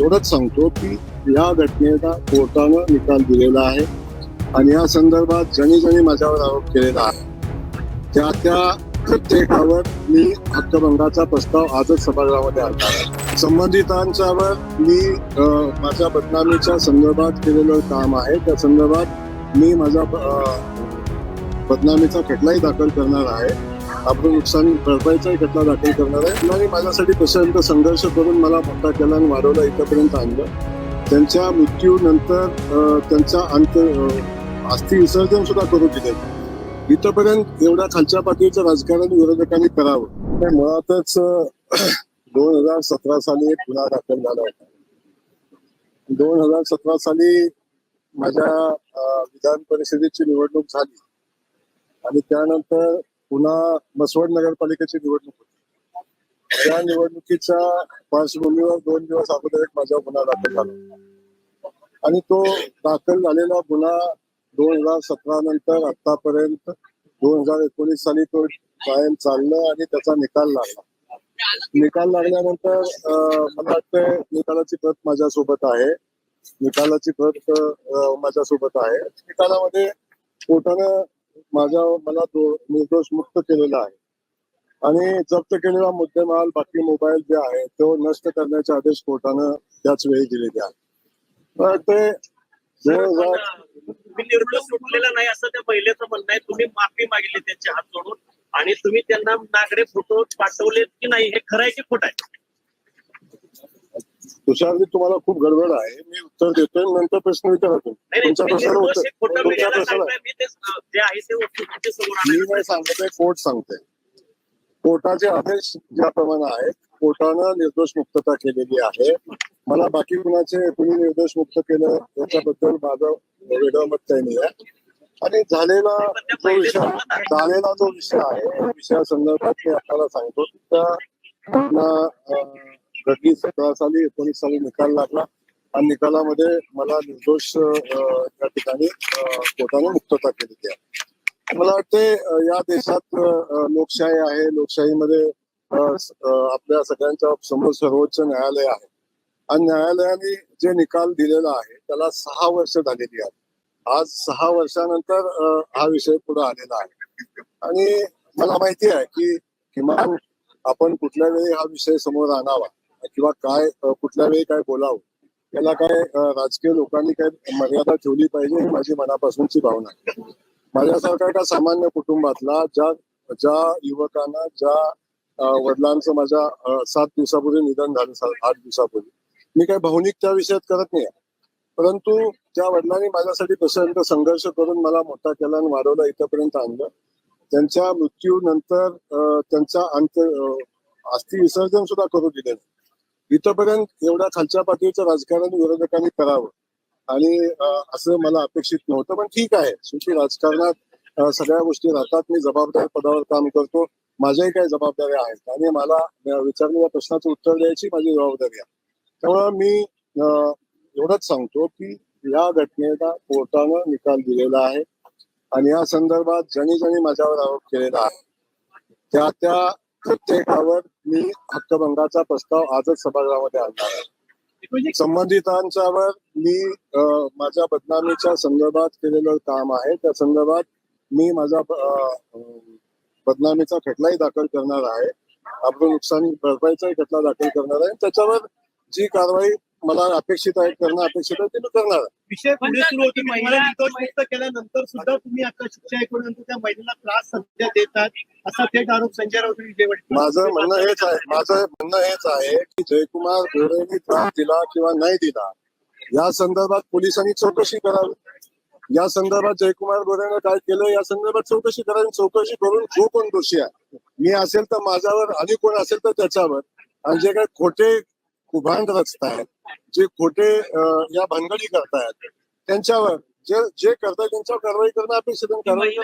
एवढंच सांगतो की या घटनेला कोर्टानं निकाल दिलेला आहे आणि या संदर्भात ज्यांनी ज्यांनी माझ्यावर आरोप केलेला आहे त्या त्या प्रत्येकावर मी हक्कभंगाचा प्रस्ताव आजच सभागृहामध्ये आणला आहे. संबंधितांच्यावर मी माझ्या बदनामीच्या संदर्भात केलेलं काम आहे. त्या संदर्भात मी माझा बदनामीचा खटलाही दाखल करणार आहे. आपलं नुकसान भरपाईचाही खटला दाखल करणार आहे. आणि माझ्यासाठी तशांत संघर्ष करून मला मोठा केला आणि वाढवला इथंपर्यंत आणलं. त्यांच्या मृत्यूनंतर त्यांचा अंत अस्थि विसर्जन सुद्धा करू दिले. इथंपर्यंत एवढ्या खालच्या पातळीचं राजकारण विरोधकांनी करावं. तर मुळातच दोन हजार सतरा साली एक गुन्हा दाखल झाला होता. दोन हजार सतरा साली माझ्या विधान परिषदेची निवडणूक झाली. आणि त्यानंतर पुन्हा मसवड नगरपालिकेची निवडणूक होती. त्या निवडणुकीच्या पार्श्वभूमीवर दोन दिवस अगोदर एक माझा गुन्हा दाखल झाला आणि तो दाखल झालेला गुन्हा दोन हजार सतरा नंतर आतापर्यंत दोन हजार एकोणीस साली तो कायम चाललं आणि त्याचा निकाल लागला. निकाल लागल्यानंतर मला वाटतं निकालाची प्रत माझ्यासोबत आहे. निकालाची प्रत माझ्यासोबत आहे. निकालामध्ये कोर्टानं माझ्या मला निर्दोष मुक्त केलेला आहे. आणि जप्त केलेला मुद्देमाल बाकी मोबाईल जे आहे तो नष्ट करण्याचे आदेश कोर्टानं त्याच वेळी दिलेले आहेत. ते निर्णय सुटलेला नाही असं त्या महिलेचं म्हणणं आहे. तुम्ही माफी मागितली त्यांचे हात जोडून आणि तुम्ही त्यांना नागडे फोटो पाठवलेत की नाही हे खरं आहे की खोटं आहे? तुषारजी तुम्हाला खूप गडबड आहे. मी उत्तर देतोय नंतर प्रश्न विचारा तुम्ही. नाही नाही तुमच्या तुम्ही प्रश्नाला निर्दोष उत्तर खोटं तुमच्या मीडियाला प्रश्नाला सांगताय मी नाही सांगतोय कोर्ट सांगते कोर्टाचे आदेश ज्याप्रमाणे आहेत कोर्टानं निर्दोष मुक्तता केलेली आहे. मला बाकी कुणाचे कुणी निर्दोष मुक्त केलं याच्याबद्दल माझं वेगळं मत काही नाही आहे. आणि झालेला जो विषय झालेला जो विषय आहे विषयासंदर्भात मी आपल्याला सांगतो त्या घटनी सतरा साली एकोणीस साली निकाल लागला. आणि निकालामध्ये मला निर्दोष या ठिकाणी कोर्टाने मुक्तता केलेली आहे. मला वाटते या देशात लोकशाही आहे. लोकशाहीमध्ये आपल्या सगळ्यांच्या समोर सर्वोच्च न्यायालय आहे. आणि न्यायालयाने जे निकाल दिलेला आहे त्याला सहा वर्ष झालेली आहेत. आज सहा वर्षानंतर हा विषय पुढे आलेला आहे. आणि मला माहिती आहे की किमान आपण कुठल्या वेळी हा विषय समोर आणावा किंवा काय कुठल्या वेळी काय बोलावं याला काय राजकीय लोकांनी काय मर्यादा ठेवली पाहिजे ही माझी मनापासूनची भावना आहे. माझ्यासारखा एका सामान्य कुटुंबातला ज्या ज्या युवकांना ज्या वडिलांचं माझ्या सात दिवसापूर्वी निधन झालं आठ दिवसापूर्वी मी काही भावनिक त्या विषयात करत नाही परंतु त्या वडिलांनी माझ्यासाठी तसं संघर्ष करून मला मोठा केला आणि वाढवला इथपर्यंत आणलं. त्यांच्या मृत्यूनंतर त्यांचा अंत अ, अस्थि विसर्जन सुद्धा करू दिले नाही. इथपर्यंत एवढ्या खालच्या पातळीचं राजकारण विरोधकांनी करावं. आणि असं मला अपेक्षित नव्हतं पण ठीक आहे. शेवटी राजकारणात सगळ्या गोष्टी राहतात. मी जबाबदार पदावर काम करतो. माझ्याही काही जबाबदाऱ्या आहेत आणि मला विचारलेल्या प्रश्नाचं उत्तर द्यायची माझी जबाबदारी आहे. त्यामुळे मी अ, एवढंच सांगतो की या घटनेला कोर्टानं निकाल दिलेला आहे आणि या संदर्भात ज्यांनी ज्यांनी माझ्यावर आरोप केलेला आहे त्या त्या प्रत्येकावर मी हक्कभंगाचा प्रस्ताव आजच सभागृहामध्ये आणणार आहे. संबंधितांच्यावर मी माझ्या बदनामीच्या संदर्भात केलेलं काम आहे. त्या संदर्भात मी माझा बदनामीचा खटलाही दाखल करणार आहे. आपलं नुकसान भरपाईचाही खटला दाखल करणार आहे. त्याच्यावर जी कारवाई मला अपेक्षित आहे करणं अपेक्षित आहे ते मी करणार आहे. विषय पुढे सुरू होते महिला केल्यानंतर सुद्धा तुम्ही आता शिक्षा त्या महिलेला त्रास सध्या देतात असा थेट आरोप संजय राऊत यांनी. माझं म्हणणं हेच आहे माझं म्हणणं हेच आहे की जयकुमार गोरेंनी त्रास दिला किंवा नाही दिला या संदर्भात पोलिसांनी चौकशी करावी. या संदर्भात जयकुमार गोरेनं काय केलं या संदर्भात चौकशी करावी चौकशी करून जो कोण दोषी आहे मी असेल तर माझ्यावर आणि कोण असेल तर त्याच्यावर. आणि जे काही खोटे कुभांड रचतायत जे खोटे या भानगडी करतायत त्यांच्यावर जे जे करतायत त्यांच्यावर कारवाई करणं अपेक्षित कारवाई